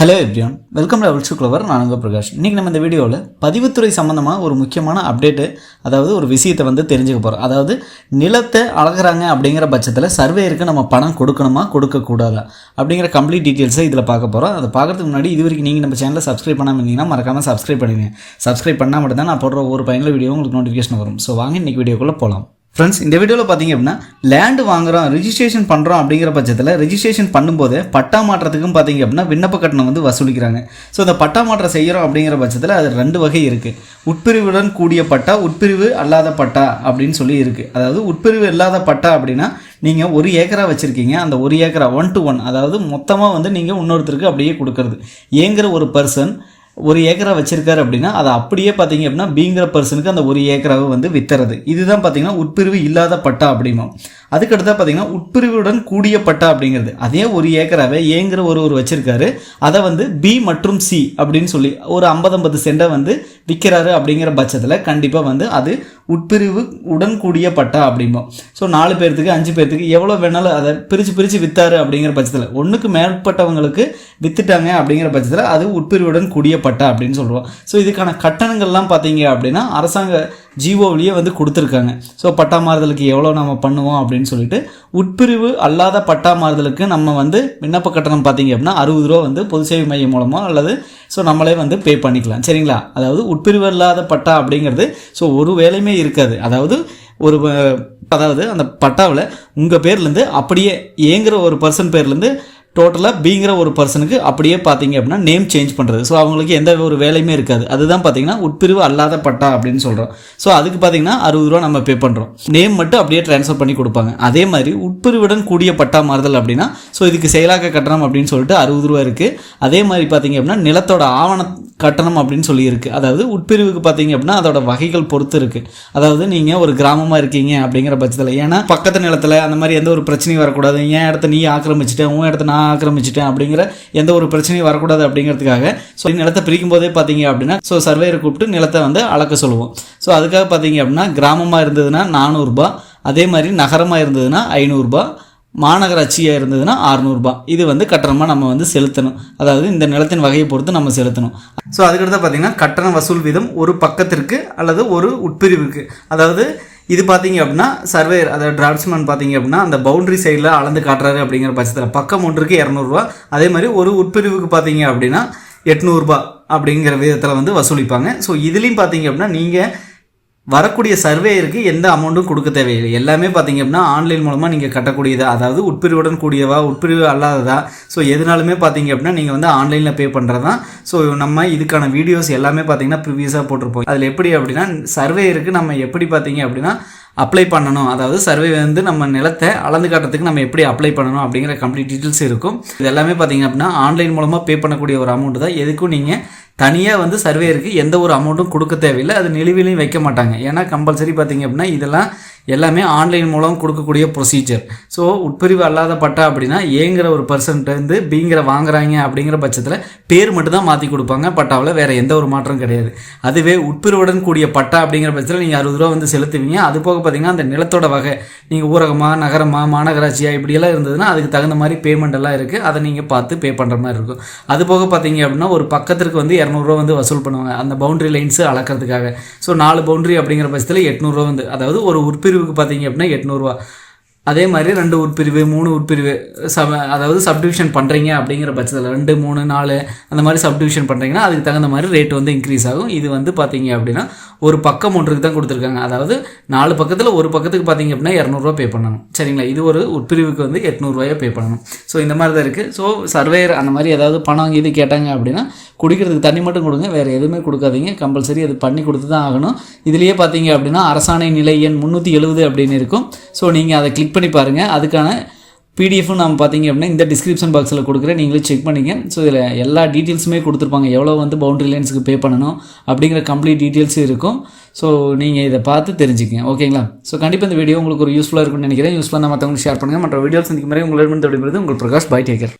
Hello everyone welcome level to clever நான் உங்கள் பிரகாஷ். இன்றைக்கி நம்ம இந்த வீடியோவில் பதிவுத்துறை சம்மந்தமாக ஒரு முக்கியமான அப்டேட்டு அதாவது ஒரு விஷயத்தை வந்து தெரிஞ்சுக்க போகிறோம் அதாவது நிலத்தை அளக்குறாங்க அப்படிங்கிற பட்சத்தில் சர்வேயருக்கு நம்ம பணம் கொடுக்கணுமா கொடுக்கக்கூடாதா? அப்படிங்கிற கம்ப்ளீட் டீட்டெயில்ஸை இதில் பார்க்க போகிறோம் அதை பார்க்குறதுக்கு முன்னாடி இது வரைக்கும் நீங்கள் நம்ம சேனலை சப்ஸ்கிரைப் பண்ணாமல் இருந்தீங்கன்னா மறக்காமல் சப்ஸ்கிரைப் பண்ணுங்க சப்ஸ்கிரைப் பண்ணால் மட்டும் தான் நான் போடுற ஒரு பயனுள்ள வீடியோ உங்களுக்கு நோட்டிஃபிகேஷன் வரும். ஸோ வாங்க இன்றைக்கி வீடியோக்குள்ளே போகலாம் ஃப்ரெண்ட்ஸ் இந்த வீடியோவில் பார்த்தீங்க அப்படின்னா லேண்டு வாங்குறோம் ரிஜிஸ்ட்ரேஷன் பண்ணுறோம் அப்படிங்கிற பட்சத்தில் ரிஜிஸ்ட்ரேஷன் பண்ணும்போது பட்டா மாற்றத்துக்கும் பார்த்தீங்க அப்படின்னா விண்ணப்ப கட்டணம் வந்து வசூலிக்கிறாங்க. ஸோ இந்த பட்டா மாற்றம் செய்கிறோம் அப்படிங்கிற பட்சத்தில் அது ரெண்டு வகை இருக்குது உட்பிரிவுடன் கூடிய பட்டா உட்பிரிவு அல்லாத பட்டா அப்படின்னு சொல்லி இருக்குது அதாவது உட்பிரிவு இல்லாத பட்டா அப்படின்னா நீங்கள் ஒரு ஏக்கரா வச்சுருக்கீங்க. அந்த ஒரு ஏக்கரா ஒன் டு ஒன் அதாவது மொத்தமாக வந்து நீங்கள் இன்னொருத்தருக்கு அப்படியே கொடுக்கறது. ஏங்கிற ஒரு பர்சன் ஒரு ஏக்கரா வச்சுருக்காரு அப்படின்னா அதை அப்படியே பார்த்தீங்க அப்படின்னா பீங்கிற பர்சனுக்கு அந்த ஒரு ஏக்கராவை வந்து வித்துறது. இதுதான் பார்த்தீங்கன்னா உட்பிரிவு இல்லாத பட்டா அப்படிமா அதுக்கடுத்தா பார்த்தீங்கன்னா உட்பிரிவுடன் கூடிய பட்டா அப்படிங்கிறது. அதே ஒரு ஏக்கராகவே ஏங்கிற ஒரு ஒரு வச்சிருக்காரு. அதை வந்து பி மற்றும் சி அப்படின்னு சொல்லி ஒரு ஐம்பது ஐம்பது சென்டை வந்து விற்கிறாரு அப்படிங்கிற பட்சத்தில் கண்டிப்பாக வந்து அது உட்பிரிவு உடன் கூடிய பட்டா அப்படிம்போம். ஸோ நாலு பேர்த்துக்கு அஞ்சு பேர்த்துக்கு எவ்வளோ வேணாலும் அதை பிரித்து பிரித்து விற்றாரு அப்படிங்கிற பட்சத்தில் ஒன்றுக்கு மேற்பட்டவங்களுக்கு வித்துட்டாங்க அப்படிங்கிற பட்சத்தில் அது உட்பிரிவுடன் கூடிய பட்டா அப்படின்னு சொல்லுவோம் ஸோ இதுக்கான கட்டணங்கள்லாம் பார்த்தீங்க அப்படின்னா அரசாங்க ஜிஓவிலேயே வந்து கொடுத்துருக்காங்க. ஸோ பட்டா மாறுதலுக்கு எவ்வளோ நம்ம பண்ணுவோம் அப்படின்னு சொல்லிட்டு உட்பிரிவு அல்லாத பட்டா மாறுதலுக்கு நம்ம வந்து விண்ணப்ப கட்டணம் பார்த்தீங்க அப்படின்னா அறுபது ரூபா வந்து பொது சேவை மையம் மூலமாக அல்லது ஸோ நம்மளே வந்து பே பண்ணிக்கலாம். சரிங்களா? அதாவது உட்பிரிவு இல்லாத பட்டா அப்படிங்கிறது ஸோ ஒரு வேலையுமே இருக்காது. அதாவது ஒரு அதாவது அந்த பட்டாவில் உங்கள் பேர்லேருந்து அப்படியே ஏங்குற ஒரு பர்சன் பேர்லேருந்து டோட்டலாக பீங்கிற ஒரு பர்சனுக்கு அப்படியே பார்த்தீங்க அப்படின்னா நேம் சேஞ்ச் பண்ணுறது ஸோ அவங்களுக்கு எந்த ஒரு வேலையுமே இருக்காது. அதுதான் பார்த்தீங்கன்னா உட்பிரிவு அல்லாத பட்டா அப்படின்னு சொல்கிறோம் ஸோ அதுக்கு பார்த்தீங்கன்னா அறுபது ரூபா நம்ம பே பண்ணுறோம் நேம் மட்டும் அப்படியே ட்ரான்ஸ்ஃபர் பண்ணி கொடுப்பாங்க. அதே மாதிரி உட்பிரிவுடன் கூடிய பட்டா மாறுதல் அப்படின்னா ஸோ இதுக்கு செயலாக்க கட்டணம் அப்படின்னு சொல்லிட்டு அறுபது ரூபா இருக்குது அதே மாதிரி பார்த்தீங்க அப்படின்னா நிலத்தோட ஆவண கட்டணம் அப்படின்னு சொல்லி இருக்குது அதாவது உட்பிரிவுக்கு பார்த்தீங்க அப்படின்னா அதோட வகைகள் பொறுத்து இருக்குது அதாவது நீங்கள் ஒரு கிராமமாக இருக்கீங்க அப்படிங்கிற பட்சத்தில். ஏன்னா பக்கத்து நிலத்தில் அந்த மாதிரி எந்த ஒரு பிரச்சனையும் வரக்கூடாது. என் இடத்த நீ ஆக்கிரமிச்சிட்டேன் உன் இடத்த நான் ஆக்கிரமிச்சிட்டேன் அப்படிங்கிற எந்த ஒரு பிரச்சனையும் வரக்கூடாது அப்படிங்கிறதுக்காக. ஸோ நிலத்தை பிரிக்கும் போதே பார்த்தீங்க அப்படின்னா ஸோ சர்வேயரை கூப்பிட்டு நிலத்தை வந்து அளக்க சொல்லுவோம். ஸோ அதுக்காக பார்த்தீங்க அப்படின்னா கிராமமாக இருந்ததுன்னா நானூறுரூபா அதே மாதிரி நகரமாக இருந்ததுன்னா ஐநூறுரூபா மாநகராட்சியாக இருந்ததுன்னா அறநூறுபா. இது வந்து கட்டணமாக நம்ம வந்து செலுத்தணும். அதாவது இந்த நிலத்தின் வகையை பொறுத்து நம்ம செலுத்தணும். ஸோ அதுக்கடுத்து பார்த்தீங்கன்னா கட்டண வசூல் வீதம் ஒரு பக்கத்திற்கு அல்லது ஒரு உட்பிரிவுக்கு. அதாவது இது பார்த்தீங்க அப்படின்னா சர்வேயர் அதாவது டிராஃப்ட்ஸ்மேன் பார்த்தீங்க அப்படின்னா அந்த பவுண்டரி சைடில் அளந்து காட்டுறாரு அப்படிங்கிற பட்சத்தில். பக்கம் ஒன்றுக்கு இரநூறுவா. அதே மாதிரி ஒரு உட்பிரிவுக்கு பார்த்தீங்க அப்படின்னா எட்நூறுபா அப்படிங்கிற விதத்தில் வந்து வசூலிப்பாங்க. ஸோ இதுலேயும் பார்த்தீங்க அப்படின்னா நீங்கள் வரக்கூடிய சர்வேயருக்கு எந்த அமௌண்ட்டும் கொடுக்க தேவையில்லை. எல்லாமே பார்த்தீங்க அப்படின்னா ஆன்லைன் மூலமாக நீங்கள் கட்டக்கூடியதா அதாவது உட்பிரிவுடன் கூடியவா உட்பிரிவு அல்லாததா ஸோ எதுனாலுமே பார்த்தீங்க அப்படின்னா நீங்கள் வந்து ஆன்லைனில் பே பண்ணுறது தான் ஸோ நம்ம இதுக்கான வீடியோஸ் எல்லாமே பார்த்தீங்கன்னா ப்ரிவியஸாக போட்டிருப்போம். அதில் எப்படி அப்படின்னா சர்வேயருக்கு நம்ம எப்படி பார்த்தீங்க அப்படின்னா அப்ளை பண்ணணும். அதாவது சர்வே வந்து நம்ம நிலத்தை அளந்து காட்டுறதுக்கு நம்ம எப்படி அப்ளை பண்ணணும் அப்படிங்கிற கம்ப்ளீட் டீட்டெயில்ஸ் இருக்கும். இது எல்லாமே பார்த்தீங்க அப்படின்னா ஆன்லைன் மூலமாக பே பண்ணக்கூடிய ஒரு அமௌண்ட் தான். எதுக்கும் நீங்கள் தனியாக வந்து சர்வேயருக்கு எந்த ஒரு அமௌண்ட்டும் கொடுக்க தேவையில்லை. அது நிலுவிலையும் வைக்க மாட்டாங்க. ஏன்னா கம்பல்சரி பார்த்தீங்க அப்படின்னா இதெல்லாம் எல்லாமே ஆன்லைன் மூலம் கொடுக்கக்கூடிய ப்ரொசீஜர் ஸோ உட்பிரிவு அல்லாத பட்டா அப்படின்னா ஏங்கிற ஒரு பர்சன்ட் வந்து பிங்கிற வாங்குறாங்க அப்படிங்கிற பட்சத்தில் பேர் மட்டும் தான் மாற்றி கொடுப்பாங்க. பட்டாவில் வேறு எந்த ஒரு மாற்றம் கிடையாது. அதுவே உட்பிரிவுடன் கூடிய பட்டா அப்படிங்கிற பட்சத்தில் நீங்கள் அறுபது ரூபா வந்து செலுத்துவீங்க. அது போக பார்த்தீங்கன்னா அந்த நிலத்தோட வகை நீங்கள் ஊரகமா நகரமாக மாநகராட்சியாக இப்படியெல்லாம் இருந்ததுன்னா அதுக்கு தகுந்த மாதிரி பேமெண்ட் எல்லாம் இருக்குது அதை நீங்கள் பார்த்து பே பண்ணுற மாதிரி இருக்கும். அது போக பார்த்தீங்க அப்படின்னா ஒரு பக்கத்திற்கு வந்து இரநூறுவா வந்து வசூல் பண்ணுவாங்க. அந்த பவுண்டரி லைன்ஸு அளக்கிறதுக்காக. ஸோ நாலு பவுண்டரி அப்படிங்கிற பட்சத்தில் எட்நூறுவா வந்து அதாவது ஒரு உட்பிரிவு உட்பிரிவுக்கு பார்த்தீங்க அப்படின்னா எட்நூறுவா. அதே மாதிரி ரெண்டு உட்பிரிவு மூணு உட்பிரிவு சப அதாவது சப்டிவிஷன் பண்ணுறீங்க அப்படிங்கிற பட்சத்தில் ரெண்டு மூணு நாலு அந்த மாதிரி சப்டிவிஷன் பண்ணுறீங்கன்னா அதுக்கு தகுந்த மாதிரி ரேட் வந்து இன்க்ரீஸ் ஆகும். இது வந்து பார்த்தீங்க அப்படின்னா ஒரு பக்கம் ஒன்றுக்கு தான் கொடுத்துருக்காங்க. அதாவது நாலு பக்கத்தில் ஒரு பக்கத்துக்கு பார்த்தீங்க அப்படின்னா இரநூறுவா பே பண்ணணும். சரிங்களா? இது ஒரு உட்பிரிவுக்கு வந்து எட்நூறுவாயை பே பண்ணணும். ஸோ இந்த மாதிரி தான் இருக்குது ஸோ சர்வேயர் அந்த மாதிரி ஏதாவது பணம் இது கேட்டாங்க அப்படின்னா குடிக்கிறதுக்கு தண்ணி மட்டும் கொடுங்க. வேறு எதுவுமே கொடுக்காதீங்க. கம்பல்சரி அது பண்ணி கொடுத்து தான் ஆகணும். இதுலேயே பார்த்தீங்க அப்படின்னா அரசாணை நிலை எண் முந்நூற்றி எழுபது அப்படின்னு இருக்கும். ஸோ நீங்கள் அதை கிளிக் பண்ணி பாருங்கள் அதுக்கான பிடிஎஃப்பும் நம்ம பார்த்தீங்க அப்படின்னா இந்த டிஸ்கிரிப்ஷன் பாக்ஸில் கொடுக்குறேன். நீங்களே செக் பண்ணிங்க ஸோ இதில் எல்லா டீட்டெயில்ஸுமே கொடுத்துருப்பாங்க. எவ்வளோ வந்து பவுண்டரி லைன்ஸுக்கு பே பண்ணணும் அப்படிங்கிற கம்ப்ளீட் டீட்டெயில்ஸும் இருக்கும். ஸோ நீங்கள் இதை பார்த்து தெரிஞ்சுக்கங்க. ஓகேங்களா ஸோ கண்டிப்பாக இந்த வீடியோ உங்களுக்கு ஒரு யூஸ்ஃபுல்லாக இருக்கும்னு நினைக்கிறேன். யூஸ்ஃபுல்லாக மற்றவங்களுக்கு ஷேர் பண்ணுங்கள் மற்ற வீடியோஸ் சந்திக்கும் முறை உங்களுக்கு விடுபடுவது உங்கள் பிரகாஷ் பை டேக்கர்